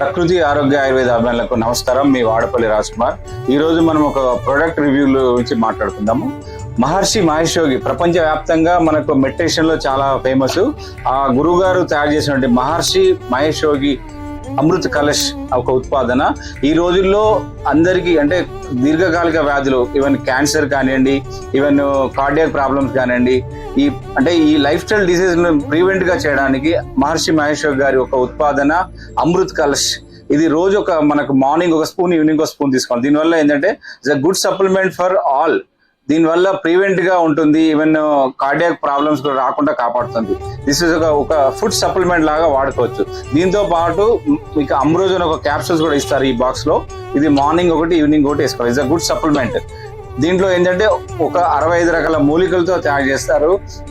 ప్రకృతి ఆరోగ్య ఆయుర్వేద అభిమానులకు నమస్కారం. మీ వాడపల్లి రాజ్ కుమార్ ఈ రోజు మనం ఒక ప్రొడక్ట్ రివ్యూల గురించి మాట్లాడుకుందాము. మహర్షి మహేష్ యోగి ప్రపంచ వ్యాప్తంగా మనకు మెడిటేషన్లో చాలా ఫేమస్ ఆ గురువు గారు తయారు చేసినటువంటి మహర్షి మహేష్ యోగి అమృత్ కలష్ ఒక ఉత్పాదన. ఈ రోజుల్లో అందరికీ అంటే దీర్ఘకాలిక వ్యాధులు ఈవెన్ క్యాన్సర్ కానివ్వండి ఈవెన్ కార్డియాక్ ప్రాబ్లమ్స్ కానివ్వండి ఈ అంటే ఈ లైఫ్ స్టైల్ డిసీజ్ ప్రివెంట్గా చేయడానికి మహర్షి మహేష్ గారి ఒక ఉత్పాదన అమృత్ కలష్ ఇది రోజు ఒక మనకు మార్నింగ్ ఒక స్పూన్ ఈవినింగ్ ఒక స్పూన్ తీసుకోవాలి. దీనివల్ల ఏంటంటే it's a good supplement for all దీనివల్ల ప్రివెంట్గా ఉంటుంది ఈవెన్ కార్డియాక్ ప్రాబ్లమ్స్ కూడా రాకుండా కాపాడుతుంది. దిస్ ఇస్ ఒక ఒక ఫుడ్ సప్లిమెంట్ లాగా వాడుకోవచ్చు. దీంతో పాటు మీకు అమ్రోజన్ ఒక క్యాప్సూల్స్ కూడా ఇస్తారు ఈ బాక్స్లో. ఇది మార్నింగ్ ఒకటి ఈవినింగ్ ఒకటి వేసుకోవాలి. ఇట్స్ అ గుడ్ సప్లిమెంట్ దీంట్లో ఏంటంటే ఒక అరవై ఐదు రకాల మూలికలతో తయారు చేస్తారు.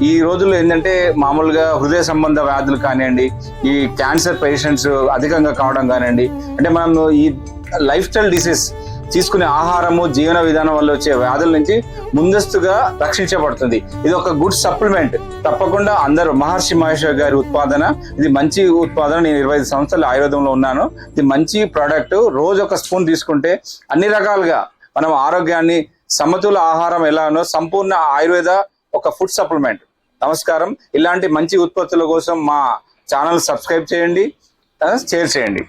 ఈ రోజుల్లో ఏంటంటే మామూలుగా హృదయ సంబంధ వ్యాధులు కానివ్వండి ఈ క్యాన్సర్ పేషెంట్స్ అధికంగా కావడం కానివ్వండి అంటే మనం ఈ లైఫ్ స్టైల్ డిసీజ్ తీసుకునే ఆహారము జీవన విధానం వల్ల వచ్చే వ్యాధుల నుంచి ముందస్తుగా రక్షించబడుతుంది. ఇది ఒక గుడ్ సప్లిమెంట్. తప్పకుండా అందరూ మహర్షి మహేశ్వర్ గారి ఉత్పాదన ఇది మంచి ఉత్పాదన. నేను ఇరవై ఐదు సంవత్సరాలు ఆయుర్వేదంలో ఉన్నాను. ఇది మంచి ప్రోడక్ట్ రోజు ఒక స్పూన్ తీసుకుంటే అన్ని రకాలుగా మనం ఆరోగ్యాన్ని సమతుల ఆహారం ఎలానో సంపూర్ణ ఆయుర్వేద ఒక ఫుడ్ సప్లిమెంట్ నమస్కారం. ఇలాంటి మంచి ఉత్పత్తుల కోసం మా ఛానల్ సబ్స్క్రైబ్ చేయండి షేర్ చేయండి.